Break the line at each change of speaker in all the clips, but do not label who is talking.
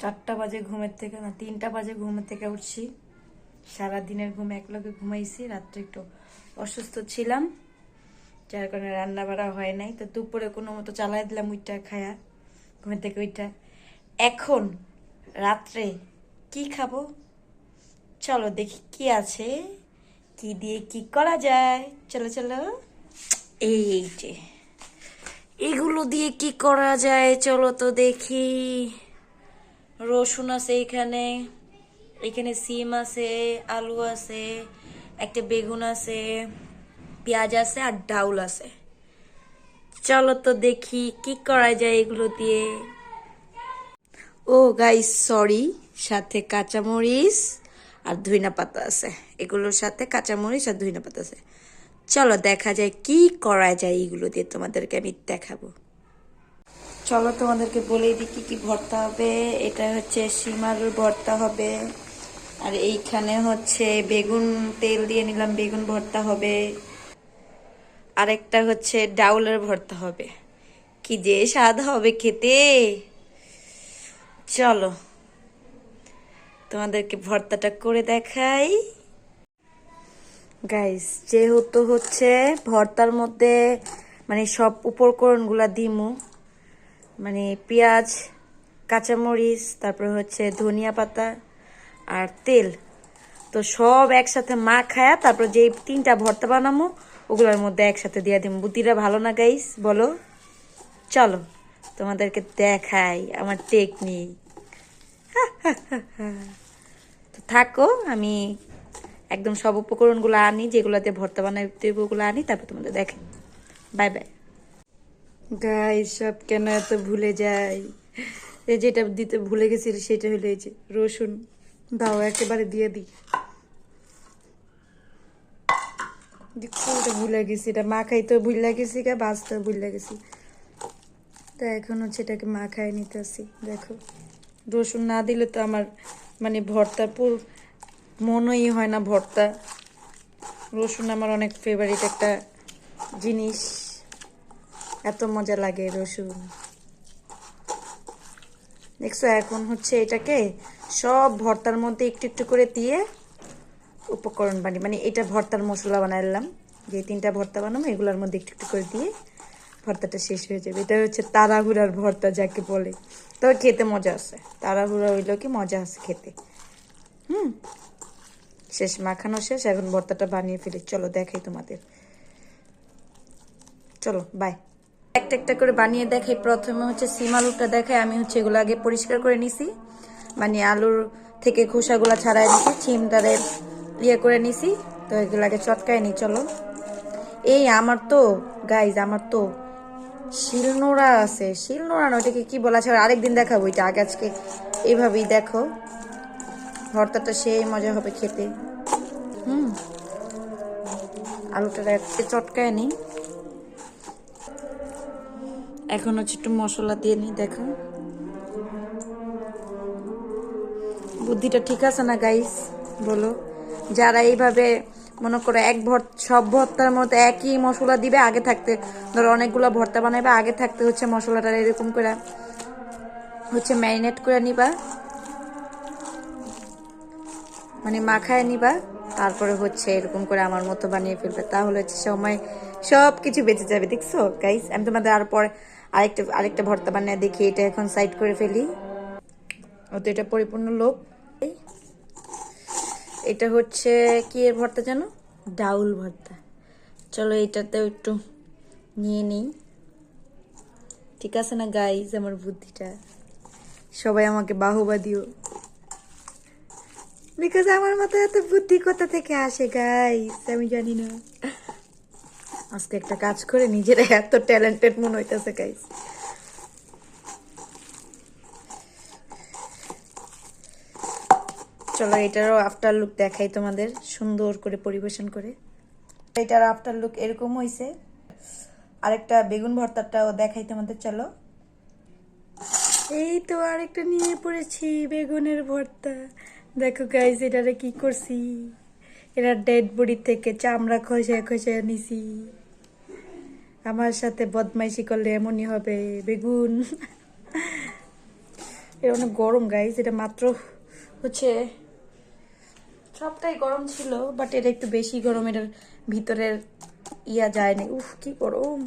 চারটা বাজে ঘুমের থেকে না, তিনটা বাজে ঘুমের থেকে উঠছি। সারা দিনের ঘুম একলগে ঘুমাইছি, রাত্রে একটু অসুস্থ ছিলাম, যার কারণে রান্না বাড়া হয় নাই। তো দুপুরে কোনো মতো চালাই দিলাম ওইটা খায়া, ঘুমের থেকে ওইটা এখন রাত্রে কি খাব? চলো দেখি কি আছে, কি দিয়ে কি করা যায়? চলো চলো। এই যে, এগুলো দিয়ে কি করা যায়? চলো তো দেখি। রসুন আছে এখানে এখানে সিম আছে, আলু আছে, একটা বেগুন আছে, পেঁয়াজ আছে আর ডাউল আছে। চলো তো দেখি কি করা যায় এগুলো দিয়ে। ও গাইস সরি সাথে কাঁচামরিচ আর ধইনা পাতা আছে। এগুলোর সাথে কাঁচামরিচ আর ধইনা পাতা আছে। চলো দেখা যায় কি করা যায় এগুলো দিয়ে তোমাদেরকে আমি দেখাবো। চলো তোমাদেরকে বলেই দিই কি কি ভর্তা হবে। এটা হচ্ছে আলুর ভর্তা হবে। আর এইখানে হচ্ছে বেগুন তেল দিয়ে নিলাম, বেগুন ভর্তা হবে। আরেকটা হচ্ছে ডাউলের ভর্তা হবে। কি যে স্বাদ হবে খেতে। চলো, তোমাদেরকে ভর্তাটা করে দেখাই। গাইস যেহেতু হচ্ছে ভর্তার মধ্যে মানে সব উপকরণগুলা দিমু মানে পেঁয়াজ, কাঁচামরিচ, তারপরে হচ্ছে ধনিয়া পাতা আর তেল। তো সব একসাথে মা খায়া তারপর যে তিনটা ভর্তা বানামো, ওগুলোর মধ্যে একসাথে দিয়ে দিব বুদ্ধিটা ভালো না গাইস বলো? চলো, তোমাদেরকে দেখাই আমার টেকনিক তো থাকো, আমি একদম সব উপকরণগুলো আনি, যেগুলোতে ভর্তা বানাই ওগুলো আনি, তারপর তোমাদের দেখেন বাই বাই। গাই সব কেন এত ভুলে যাই? এই যেটা দিতে ভুলে গেছিল সেটা হলো এই যে রসুন। দাও, একেবারে দিয়ে দিই কোনটা ভুলে গেছি, এটা মাখাই তো ভুলে গেছি গা বাঁচতে ভুলে গেছি। তা এখন হচ্ছে এটাকে মাখায় নিতেছি, দেখো। রসুন না দিলে তো আমার মানে ভর্তা পুর মনই হয় না ভর্তা। রসুন আমার অনেক ফেভারিট একটা জিনিস। এত মজা লাগে রসুন। দেখছ এখন হচ্ছে এটাকে সব ভর্তার মধ্যে একটু একটু করে দিয়ে উপকরণ বানি মানে এটা ভর্তার মশলা বানাইলাম যে তিনটা ভর্তা বানাবো এগুলোর মধ্যে একটু একটু করে দিয়ে ভর্তাটা শেষ হয়ে যাবে। এটা হচ্ছে তাড়াহুড়ার ভর্তা যাকে বলে। তবে খেতে মজা আছে। তাড়াহুড়া হইলেও কি মজা আছে খেতে। হুম? শেষ, মাখানো শেষ, এখন ভর্তাটা বানিয়ে ফেলি। চলো দেখাই তোমাদের। চলো বাই একটা একটা করে বানিয়ে দেখাই। প্রথমে হচ্ছে সিম আলুটা দেখাই, আমি হচ্ছে এগুলো আগে পরিষ্কার করে নিছি। মানে আলুর থেকে খোসাগুলো ছাড়াই নিছি সিমটারে ইয়ে করে নিছি। তো এগুলো আগে চটকায় নি চলো। এই আমার তো গাইজ আমার তো শিলনোড়া আছে। শিলনোড়া না, ওটাকে কি বলা আছে? আরেকদিন দেখাবো, এটা আগে আজকে এইভাবেই দেখো। ভর্তাটা সেই মজা হবে খেতে। হুম। আলুটা চটকায় নিই। এখন হচ্ছে একটু মশলা দিয়ে নিই, দেখো। বুদ্ধিটা ঠিক আছে না গাইস বলো। যারা এইভাবে, মনে করো, এক ভর, সব ভর্তার মধ্যে একই মশলা দিবে, আগে থাকতে, ধরো অনেকগুলো ভর্তা বানাবে আগে থাকতে হচ্ছে মশলাটা এরকম করে, হচ্ছে ম্যারিনেট করে নিবা। মানে মাখায় নিবা, তারপরে হচ্ছে এরকম করে আমার মতো বানিয়ে ফেলবে, তাহলে হচ্ছে সময় সব কিছু বেঁচে যাবে, দেখছ গাইস আমি তোমাদের আর পরে আরেকটা আরেকটা ভর্তা বানিয়ে দেখি এটা এখন সাইড করে ফেলি। ও তো এটা পরিপূর্ণ লোক। এটা হচ্ছে কি এর ভর্তা জানো? ডাউল ভর্তা। চলো এটাতেও একটু নিয়ে নিই। ঠিক আছে না গাইজ আমার বুদ্ধিটা। সবাই আমাকে বাহুবা দিও। বিকজ আমার মাথায় এত বুদ্ধি কোথা থেকে আসে গাইস আমি জানি না। আজকে একটা কাজ করে নিজেরা এত ট্যালেন্টেড মনে হইতেছে গাইস চলো এটারও আফটার লুক দেখাই তোমাদের, সুন্দর করে পরিবেশন করে। এটার আফটার লুক এরকম হইছে। আরেকটা বেগুন ভর্তাটাও দেখাই তোমাদের, চলো। এই তো আরেকটা নিয়ে পড়েছি, বেগুনের ভর্তা। দেখো গাইস এটারে কি করছি? এরা ডেড বডি থেকে চামড়া খসে খসে নিছি। আমার সাথে বদমাইশি করলে এমনই হবে, বেগুন। এটা অনেক গরম গাইস এটা মাত্র হচ্ছে সবটাই গরম ছিল বাট এটা একটু বেশি গরম, এটার ভিতরের ইয়া যায় না উফ, কি গরম।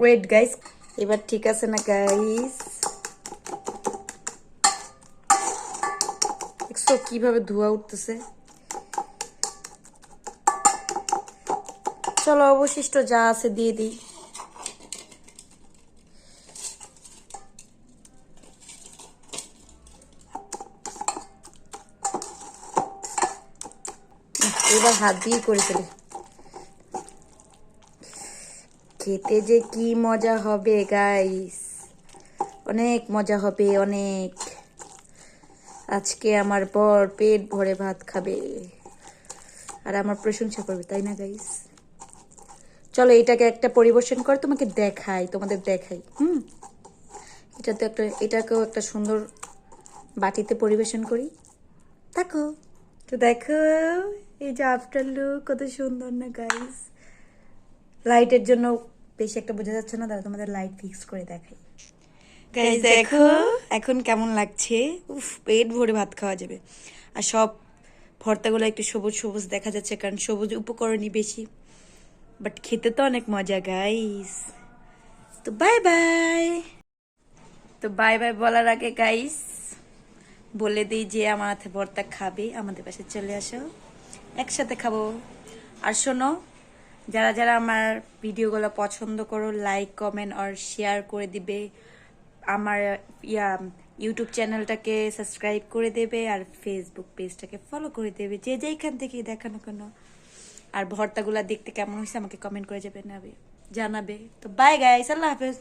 ওয়েট গাইস এবার ঠিক আছে না গাইস কীভাবে ধোয়া উঠতেছে? চলো অবশিষ্ট যা আছে দিয়ে দিই। এবার হাত দিয়ে করে ফেলি। খেতে যে কি মজা হবে গাইস অনেক মজা হবে, অনেক। আজকে আমার বর পেট ভরে ভাত খাবে। আর আমার প্রশংসা করবে, তাই না গাইস চলো এটাকে একটা পরিবেশন করে তোমাকে দেখাই তোমাদের দেখাই হুম? এটা তো একটা এটাকেও একটা সুন্দর বাটিতে পরিবেশন করি। দেখো তো দেখো এই যে আফটার লুক কত সুন্দর না গাইস লাইটের জন্য বেশি একটা বোঝা যাচ্ছে না দাদা তোমাদের লাইট ফিক্স করে দেখাই। গাইস দেখো। এখন কেমন লাগছে? উফ পেট ভরে ভাত খাওয়া যাবে। আর সব ভর্তাগুলো একটু সবুজ সবুজ দেখা যাচ্ছে কারণ সবুজ উপকরণই বেশি। বাট খেতে তো অনেক মজা গাইস তো বাই বাই তো বাই বাই বলার আগে গাইস বলে দিই যে আমার হাতে ভর্তা খাবে আমাদের পাশে চলে আসো একসাথে খাব আর শোনো যারা যারা আমার ভিডিওগুলো পছন্দ করো লাইক কমেন্ট আর শেয়ার করে দিবে আমার ইয়া ইউটিউব চ্যানেলটাকে সাবস্ক্রাইব করে দেবে আর ফেসবুক পেজটাকে ফলো করে দেবে যে যেইখান থেকেই দেখানো কেন আর ভর্তাগুলা দেখতে কেমন হয়েছে আমাকে কমেন্ট করে যাবেন জানাবে। তো বাই গাইস আল্লাহ হাফেজ।